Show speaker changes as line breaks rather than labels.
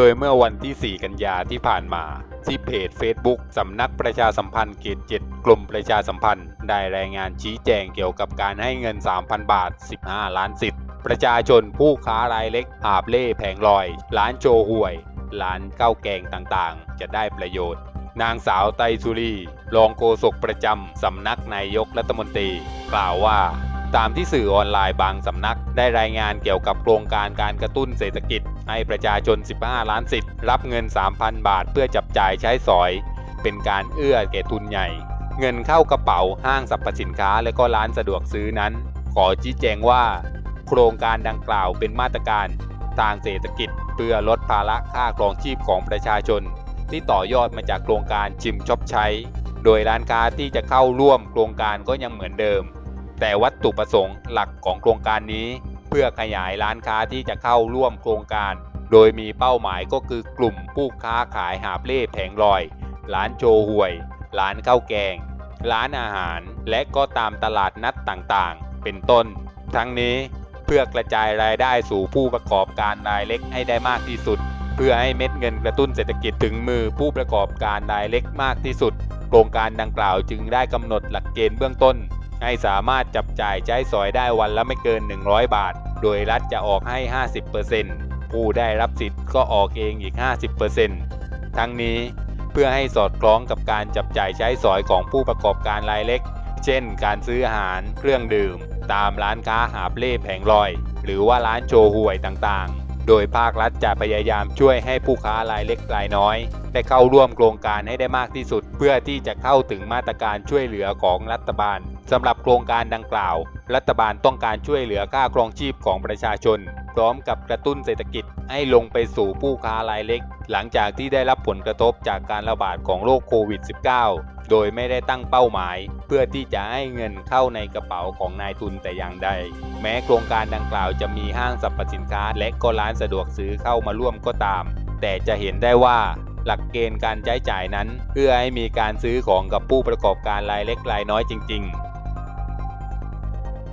ดยเมื่อวันที่ 4 กันยาที่ผ่านมา ที่เพจ Facebook สำนักประชาสัมพันธ์เขต7กรมประชาสัมพันธ์ ได้รายงานชี้แจงเกี่ยวกับการให้เงิน 3,000 บาท 15 ล้านสิทธิ์ประชาชนผู้ค้ารายเล็กหาบเล่แผงลอย ร้านโชห่วย ร้านข้าวแกงต่างๆ จะได้ประโยชน์ นางสาวไตสุรี รองโฆษกประจำสำนักนายกรัฐมนตรี กล่าวว่า ตามที่สื่อออนไลน์บางสำนัก ได้รายงานเกี่ยวกับโครงการการกระตุ้นเศรษฐกิจ ให้ประชาชน 15 ล้านสิทธิ์รับเงิน 3,000 บาทเพื่อจับจ่ายใช้สอย เป็นการเอื้อแก่ทุนใหญ่ เงินเข้ากระเป๋าห้างสรรพสินค้าและก็ร้านสะดวกซื้อนั้น ขอชี้แจงว่า โครงการดังกล่าวเป็นมาตรการทางเศรษฐกิจ เพื่อลดภาระค่าครองชีพของประชาชน ที่ต่อยอดมาจากโครงการชิมช็อปใช้ โดยร้านค้าที่จะเข้าร่วมโครงการก็ยังเหมือนเดิม แต่วัตถุประสงค์หลักของโครงการนี้ เพื่อขยายร้านค้าที่จะเข้าร่วมโครงการ โดยมีเป้าหมายก็คือกลุ่มผู้ค้าขายหาบเล่แผงลอย ร้านโชห่วย ร้านข้าวแกง ร้านอาหาร และก็ตามตลาดนัดต่างๆ เป็นต้น ทั้งนี้เพื่อกระจายรายได้สู่ผู้ประกอบการรายเล็กให้ได้มากที่สุด เพื่อให้เม็ดเงินกระตุ้นเศรษฐกิจถึงมือผู้ประกอบการรายเล็กมากที่สุด โครงการดังกล่าวจึงได้กำหนดหลักเกณฑ์เบื้องต้น ให้สามารถจับจ่ายใช้สอยได้วันละไม่เกิน 100 บาท โดยรัฐจะออกให้ 50%ผู้ได้รับสิทธิ์ก็ออกเองอีก 50%ทั้งนี้เพื่อให้สอดคล้องกับการจับจ่ายใช้สอยของผู้ประกอบการรายเล็ก เช่น การซื้ออาหาร เครื่องดื่ม ตามร้านค้าหาบเล่แผงลอย หรือว่าร้านโชห่วยต่างๆ โดยภาครัฐจะพยายามช่วยให้ผู้ค้ารายเล็กรายน้อย ได้เข้าร่วมโครงการให้ได้มากที่สุด เพื่อที่จะเข้าถึงมาตรการช่วยเหลือของรัฐบาลสำหรับโครงการดังกล่าว รัฐบาลต้องการช่วยเหลือค่าครองชีพของประชาชน พร้อมกับกระตุ้นเศรษฐกิจให้ลงไปสู่ผู้ค้ารายเล็ก หลังจากที่ได้รับผลกระทบจากการระบาดของโรคโควิด -19 โดยไม่ได้ตั้งเป้าหมาย เพื่อที่จะให้เงินเข้าในกระเป๋าของนายทุนแต่อย่างใด แม้โครงการดังกล่าวจะมีห้างสรรพสินค้า และก็ร้านสะดวกซื้อเข้ามาร่วมก็ตาม แต่จะเห็นได้ว่าหลักเกณฑ์การใช้จ่ายนั้น เพื่อให้มีการซื้อของกับผู้ประกอบการรายเล็กรายน้อยจริง ๆ